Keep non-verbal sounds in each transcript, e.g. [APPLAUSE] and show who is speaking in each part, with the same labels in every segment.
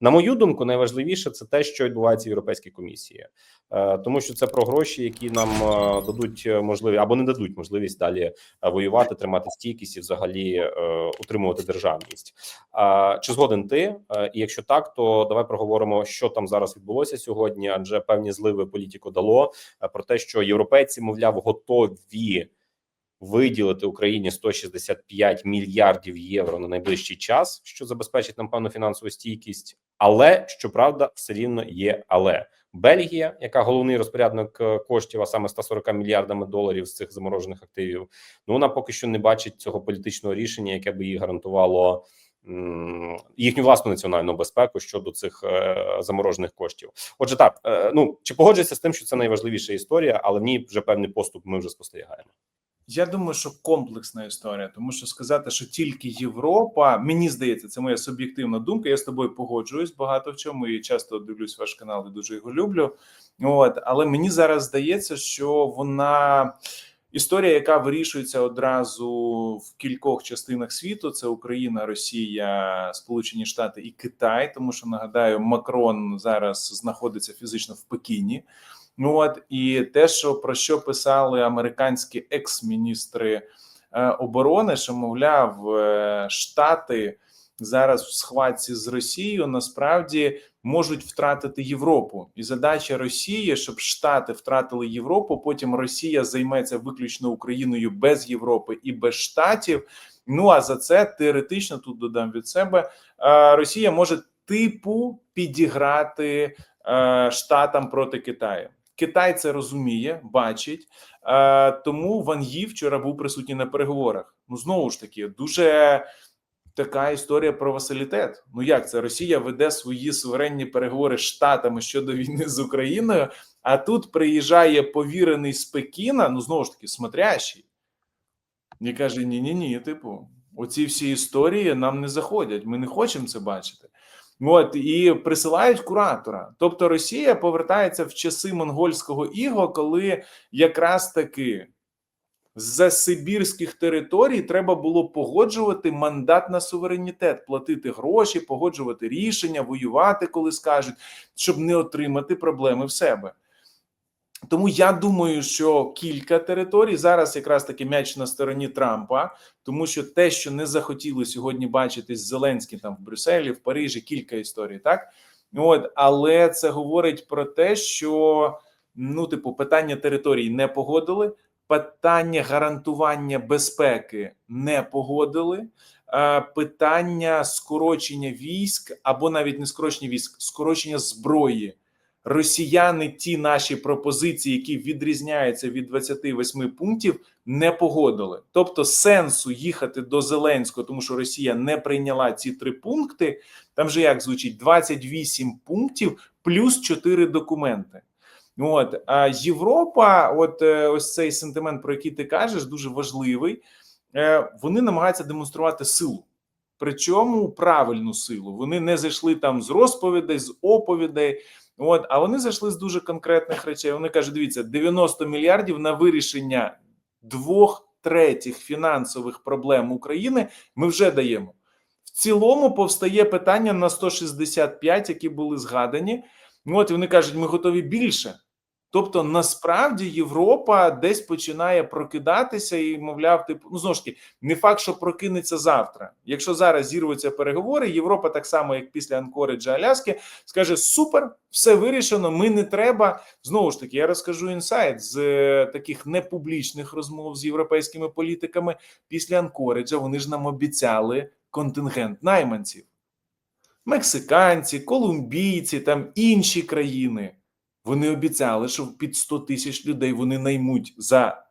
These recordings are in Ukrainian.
Speaker 1: На мою думку, найважливіше це те, що відбувається в Європейській комісії, Е, тому що це про гроші, які нам е, дадуть можливість або не дадуть можливість далі е, воювати, тримати стійкість і взагалі е, утримувати державність. Чи згоден ти? Е, І якщо так, то давай проговоримо, що там зараз відбулося сьогодні, адже певні зливи політику дало е, про те, що європейці, мовляв, готові виділити Україні 165 мільярдів євро на найближчий час, що забезпечить нам певну фінансову стійкість. Але щоправда, все рівно є. Але Бельгія, яка головний розпорядник е, коштів, а саме 140 мільярдами доларів з цих заморожених активів, ну вона поки що не бачить цього політичного рішення, яке би їй гарантувало. Їхню власну національну безпеку щодо цих е, заморожених коштів. Отже, так е, ну чи погоджується з тим, що це найважливіша історія, але в ній вже певний поступ ми вже спостерігаємо.
Speaker 2: Я думаю, що комплексна історія, тому що сказати, що тільки Європа, мені здається, це моя суб'єктивна думка. Я з тобою погоджуюсь багато в чому і часто дивлюсь ваш канал і дуже його люблю. От але мені зараз здається, що вона історія, яка вирішується одразу в кількох частинах світу: це Україна, Росія, Сполучені Штати і Китай. Тому що нагадаю, Макрон зараз знаходиться фізично в Пекіні. Ну от і те, що про що писали американські екс-міністри е, оборони, що мовляв, е, Штати зараз в схватці з Росією насправді можуть втратити Європу, і задача Росії, щоб Штати втратили Європу. Потім Росія займеться виключно Україною без Європи і без штатів. Ну а за це теоретично тут додам від себе е, Росія може типу підіграти штатам проти Китаю. Китай це розуміє, бачить, е, тому Ван Ї вчора був присутній на переговорах. Ну знову ж таки, дуже така історія про василітет. Ну як це Росія веде свої суверенні переговори з штатами щодо війни з Україною? А тут приїжджає повірений з Пекіна, ну знову ж таки, смотрящий, і каже: Ні, ні, ні, типу, оці всі історії нам не заходять. Ми не хочемо це бачити. От і присилають куратора. Тобто Росія повертається в часи монгольського іго, коли якраз таки з Сибірських територій треба було погоджувати мандат на суверенітет, платити гроші, погоджувати рішення, воювати, коли скажуть, щоб не отримати проблеми в себе. Тому я думаю, що кілька територій зараз якраз таки м'яч на стороні Трампа, тому що те, що не захотіли сьогодні бачити з Зеленським там в Брюсселі, в Парижі, кілька історій, так от але це говорить про те, що ну, типу, питання територій не погодили, питання гарантування безпеки не погодили. Питання скорочення військ або навіть не скорочення військ, скорочення зброї росіяни ті наші пропозиції, які відрізняються від 28 пунктів, не погодили. Тобто, сенсу їхати до Зеленського, тому що Росія не прийняла ці три пункти. Там же як звучить 28 пунктів плюс 4 документи. От а Європа, от е, ось цей сентимент, про який ти кажеш, дуже важливий. Е, Вони намагаються демонструвати силу. Причому правильну силу. Вони не зайшли там з розповідей, з оповідей. От, а вони зайшли з дуже конкретних речей. Вони кажуть: дивіться, 90 мільярдів на вирішення двох третіх фінансових проблем України ми вже даємо. В цілому повстає питання на 165, які були згадані. От і вони кажуть, ми готові більше. Тобто, насправді Європа десь починає прокидатися і, мовляв, типу, ну знову ж таки, не факт, що прокинеться завтра. Якщо зараз зірвуться переговори, Європа, так само як після Анкориджа Аляски, скаже: Супер, все вирішено. Ми не треба. Знову ж таки, я розкажу інсайт з е, таких непублічних розмов з європейськими політиками після Анкориджа. Вони ж нам обіцяли контингент найманців, мексиканці, колумбійці, там інші країни. Вони обіцяли, що під 100 тисяч людей вони наймуть за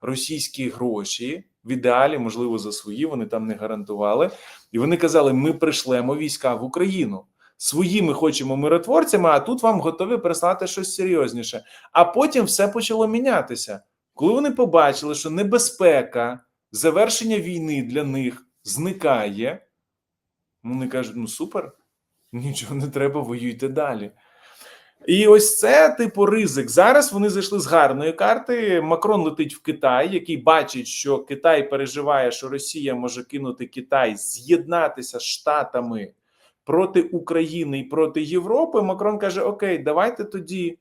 Speaker 2: російські гроші. В ідеалі, можливо, за свої вони там не гарантували. І вони казали: ми прийшлемо війська в Україну. Свої ми хочемо миротворцями, а тут вам готові прислати щось серйозніше. А потім все почало мінятися. Коли вони побачили, що небезпека завершення війни для них зникає, вони кажуть: ну супер, нічого не треба, воюйте далі. І ось це типу ризик. Зараз вони зайшли з гарної карти. Макрон летить в Китай, який бачить, що Китай переживає, що Росія може кинути Китай, з'єднатися з Штатами проти України і проти Європи, Макрон каже: Окей, давайте тоді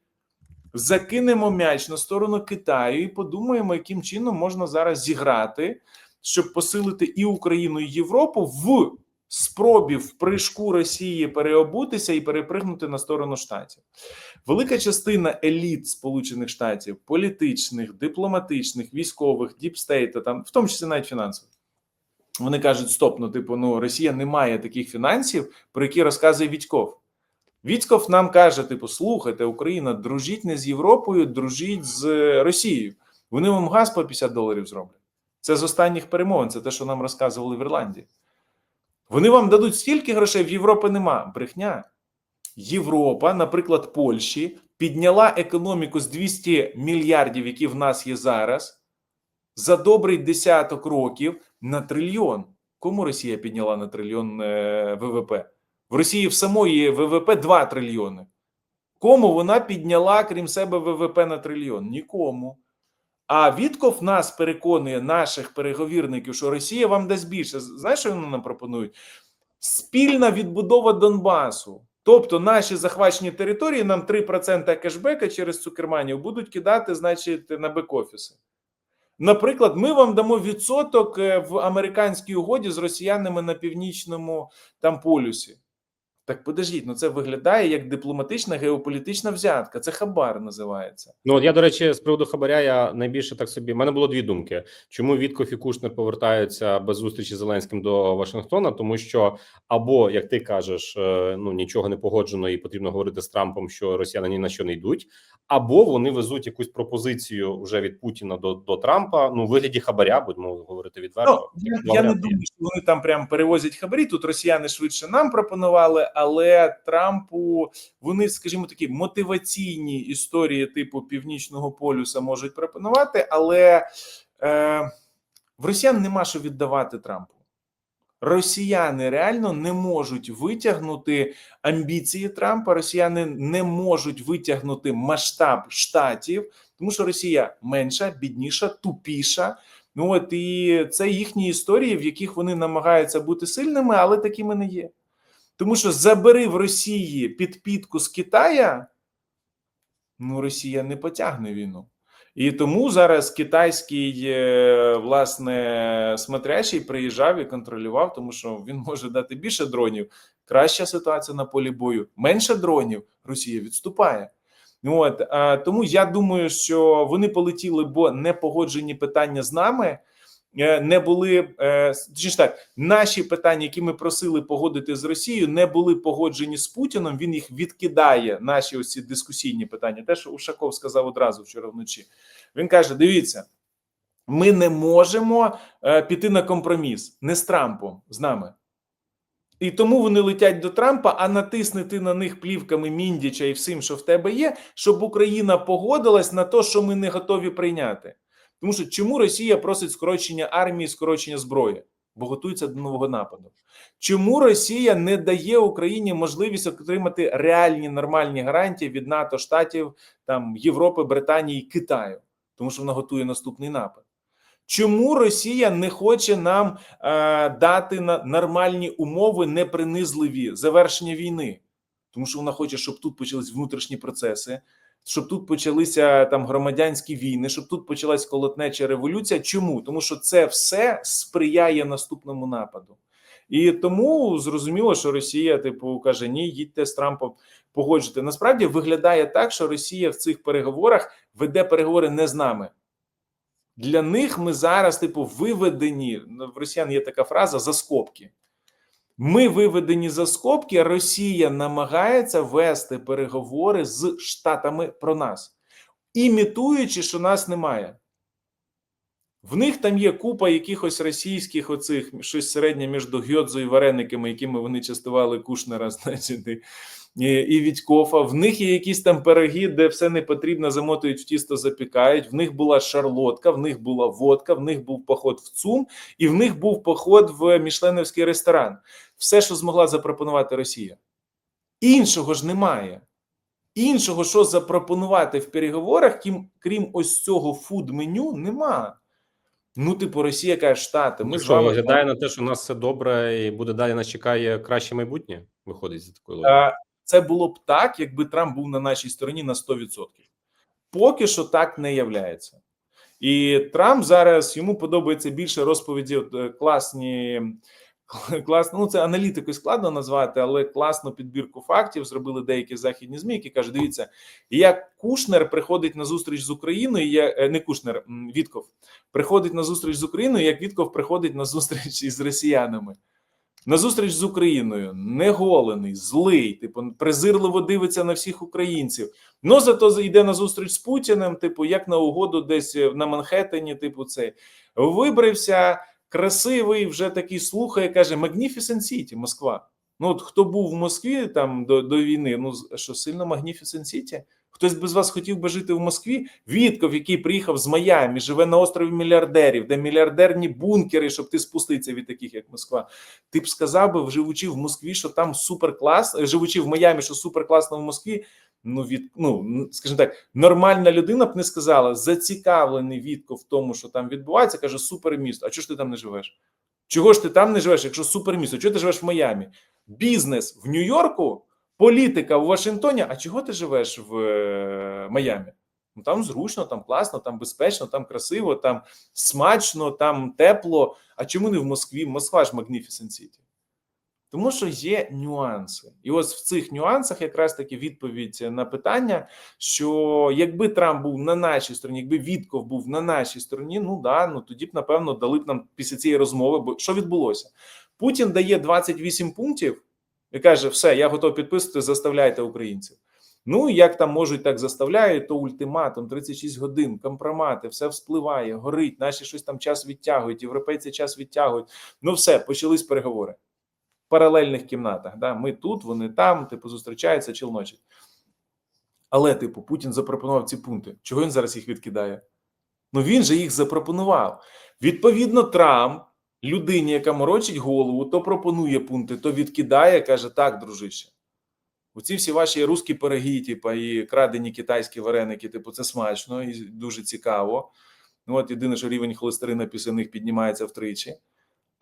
Speaker 2: закинемо м'яч на сторону Китаю і подумаємо, яким чином можна зараз зіграти, щоб посилити і Україну, і Європу в спробі в прыжку Росії переобутися і перепригнути на сторону штатів. Велика частина еліт Сполучених Штатів, політичних, дипломатичних, військових, діпстейта, там, в тому числі навіть фінансових. Вони кажуть: стоп, ну типу, ну Росія не має таких фінансів, про які розказує Вітьков. Вітьков нам каже: типу, слухайте, Україна, дружіть не з Європою, дружіть з Росією. Вони вам газ по 50 доларів зроблять. Це з останніх перемовин, це те, що нам розказували в Ірландії. Вони вам дадуть стільки грошей, в Європі нема. Брехня. Європа, наприклад, Польщі, підняла економіку з 200 мільярдів, які в нас є зараз, за добрий десяток років на трильйон. Кому Росія підняла на трильйон е, ВВП? В Росії в самої ВВП 2 трильйони. Кому вона підняла, крім себе, ВВП на трильйон? Нікому. А Вітков нас переконує, наших переговірників, що Росія вам дасть більше. Знаєш, що вони нам пропонують? Спільна відбудова Донбасу. Тобто наші захвачені території нам 3% кешбека через Цукерманів будуть кидати, значить, на бек-офіси. Наприклад, ми вам дамо відсоток е, в американській угоді з росіянами на північному там полюсі. Так подождіть, ну це виглядає як дипломатична геополітична взятка. Це хабар називається.
Speaker 1: Ну от я до речі, з приводу хабаря я найбільше так собі. У мене було дві думки: чому Вітков і Кушнер повертаються без зустрічі з Зеленським до Вашингтона? Тому що або як ти кажеш, е, ну нічого не погоджено, і потрібно говорити з Трампом, що росіяни ні на що не йдуть, або вони везуть якусь пропозицію вже від Путіна до, до Трампа. Ну, в вигляді хабаря, будемо говорити відверто.
Speaker 2: Ну, я, я не думаю, що вони там прям перевозять хабарі. Тут росіяни швидше нам пропонували, але Трампу вони, скажімо, такі мотиваційні історії типу Північного полюса можуть пропонувати, але е, в росіян нема що віддавати Трампу. Росіяни реально не можуть витягнути амбіції Трампа. Росіяни не можуть витягнути масштаб штатів, тому що Росія менша, бідніша, тупіша. Ну от і це їхні історії, в яких вони намагаються бути сильними, але такими не є. Тому що забери в Росії підпітку з Китая, ну Росія не потягне війну. І тому зараз китайський е, власне смотрящий приїжджав і контролював, тому що він може дати більше дронів. Краща ситуація на полі бою, менше дронів. Росія відступає. От тому я думаю, що вони полетіли, бо не погоджені питання з нами. Е, Не були е, точніше так, наші питання, які ми просили погодити з Росією, не були погоджені з Путіном. Він їх відкидає. Наші ось ці дискусійні питання. Те, що Ушаков сказав одразу вчора вночі. Він каже: Дивіться, ми не можемо е, піти на компроміс не з Трампом, з нами. І тому вони летять до Трампа, а натиснути на них плівками Міндіча і всім, що в тебе є, щоб Україна погодилась на те, що ми не готові прийняти. Тому що чому Росія просить скорочення армії, скорочення зброї? Бо готується до нового нападу. Чому Росія не дає Україні можливість отримати реальні нормальні гарантії від НАТО, Штатів, там Європи, Британії, Китаю? Тому що вона готує наступний напад. Чому Росія не хоче нам е, дати на нормальні умови, непринизливі завершення війни? Тому що вона хоче, щоб тут почались внутрішні процеси, щоб тут почалися там громадянські війни, щоб тут почалась колотнеча революція. Чому? Тому що це все сприяє наступному нападу. І тому зрозуміло, що Росія, типу, каже: ні, їдьте з Трампом погоджуйте. Насправді виглядає так, що Росія в цих переговорах веде переговори не з нами. Для них ми зараз, типу, виведені. В росіян є така фраза за скобки. Ми виведені за скобки. Росія намагається вести переговори з Штатами про нас, імітуючи, що нас немає. В них там є купа якихось російських оцих щось середнє між гьодзо і варениками, якими вони частували Кушнера, [LAUGHS] значить, і, і Відькофа. В них є якісь там пироги, де все не потрібно, замотують в тісто, запікають. В них була шарлотка, в них була водка, в них був поход в ЦУМ, і в них був поход в Мішленовський ресторан. Все, що змогла запропонувати Росія. Іншого ж немає. Іншого, що запропонувати в переговорах, крім, ось цього фуд-меню, нема. Ну, типу, Росія каже, Штати, ми
Speaker 1: Ми
Speaker 2: з вами
Speaker 1: виглядає на те, що у нас все добре, і буде далі нас чекає краще майбутнє. Виходить з такої логіки.
Speaker 2: Е, Це було б так, якби Трамп був на нашій стороні на 100%. Поки що так не являється. І Трамп зараз йому подобається більше розповіді от, е, класні. [LAUGHS] Класно, ну це аналітикою складно назвати, але класну підбірку фактів зробили деякі західні змі, які кажуть: дивіться, як Кушнер приходить на зустріч з Україною, як е, не Кушнер, Вітков приходить на зустріч з Україною, як Вітков приходить на зустріч із росіянами. На зустріч з Україною неголений, злий, типу, презирливо дивиться на всіх українців. Ну зато йде на зустріч з Путіним, типу, як на угоду, десь е, на Манхеттені, типу, цей вибрився, красивий, вже такий слухає, каже: Magnificent City, Москва. Ну, от хто був в Москві там до, до війни, ну що сильно Magnificent City? Хтось би з вас хотів би жити в Москві? Вітков, який приїхав з Майамі, живе на острові мільярдерів, де мільярдерні бункери, щоб ти спуститися від таких, як Москва. Ти б сказав би, живучи в Москві, що там супер клас, живучи в Майамі, що супер класно в Москві. Ну, від ну скажімо так, нормальна людина б не сказала, зацікавлений Вітков в тому, що там відбувається, каже супер місто. А чого ж ти там не живеш? Чого ж ти там не живеш, якщо супер місто? Чого ти живеш в Майамі? Бізнес в Нью-Йорку, політика в Вашингтоні. А чого ти живеш в е, Майамі? Ну там зручно, там класно, там безпечно, там красиво, там смачно, там тепло. А чому не в Москві? Москва ж Magnificent City. Тому що є нюанси, і ось в цих нюансах якраз таки відповідь на питання, що якби Трамп був на нашій стороні, якби Вітков був на нашій стороні, ну да, ну тоді б напевно дали б нам після цієї розмови. Бо що відбулося? Путін дає 28 пунктів і каже: все, я готов підписувати, заставляйте українців. Ну як там можуть так заставляють, то ультиматум 36 годин, компромати, все вспливає, горить. Наші щось там час відтягують, європейці час відтягують. Ну все, почались переговори паралельних кімнатах. Да? Ми тут, вони там, типу, зустрічаються, челночать. Але, типу, Путін запропонував ці пункти. Чого він зараз їх відкидає? Ну він же їх запропонував. Відповідно, Трамп, людині, яка морочить голову, то пропонує пункти, то відкидає, каже: так, дружище. Оці всі ваші русські пироги, типу, і крадені китайські вареники, типу, це смачно і дуже цікаво. Ну, от єдине, що рівень холестерина після них піднімається втричі.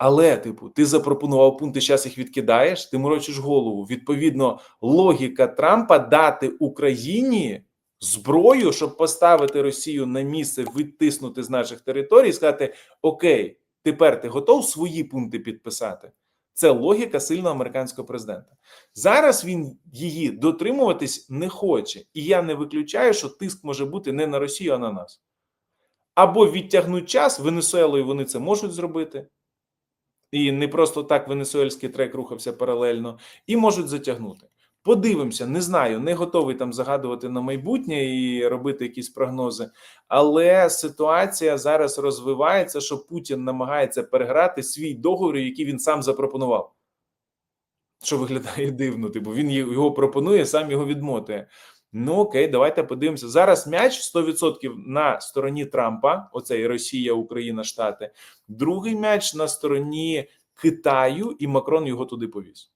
Speaker 2: Але, типу, ти запропонував пункти, зараз їх відкидаєш, ти морочиш голову. Відповідно, логіка Трампа дати Україні зброю, щоб поставити Росію на місце, відтиснути з наших територій, і сказати: Окей, тепер ти готов свої пункти підписати. Це логіка сильного американського президента. Зараз він її дотримуватись не хоче, і я не виключаю, що тиск може бути не на Росію, а на нас. Або відтягнуть час Венесуелою вони це можуть зробити. І не просто так венесуельський трек рухався паралельно, і можуть затягнути. Подивимося, не знаю, не готовий там загадувати на майбутнє і робити якісь прогнози. Але ситуація зараз розвивається, що Путін намагається переграти свій договір, який він сам запропонував. Що виглядає дивно, типу він його пропонує, сам його відмотує. Ну окей, давайте подивимося. Зараз м'яч 100% на стороні Трампа. Оцей Росія, Україна, Штати. Другий м'яч на стороні Китаю, і Макрон його туди повіз.